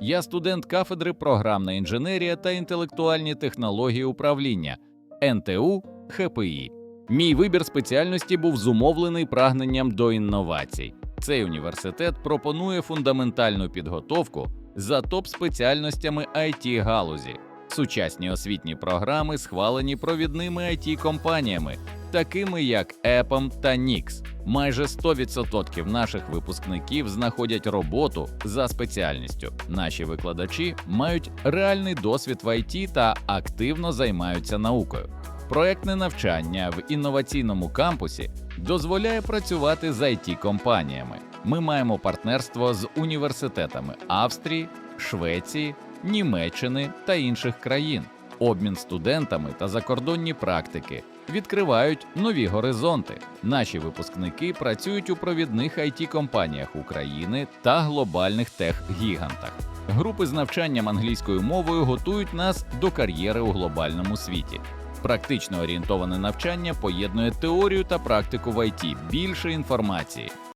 Я студент кафедри програмна інженерія та інтелектуальні технології управління НТУ ХПІ. Мій вибір спеціальності був зумовлений прагненням до інновацій. Цей університет пропонує фундаментальну підготовку за топ-спеціальностями it галузі. Сучасні освітні програми схвалені провідними it компаніями, такими як EPAM та NIX. Майже 100% наших випускників знаходять роботу за спеціальністю. Наші викладачі мають реальний досвід в IT та активно займаються наукою. Проектне навчання в інноваційному кампусі дозволяє працювати з it компаніями. Ми маємо партнерство з університетами Австрії, Швеції, Німеччини та інших країн. Обмін студентами та закордонні практики відкривають нові горизонти. Наші випускники працюють у провідних it компаніях України та глобальних тех-гігантах. Групи з навчанням англійською мовою готують нас до кар'єри у глобальному світі. Практично орієнтоване навчання поєднує теорію та практику в IT. Більше інформації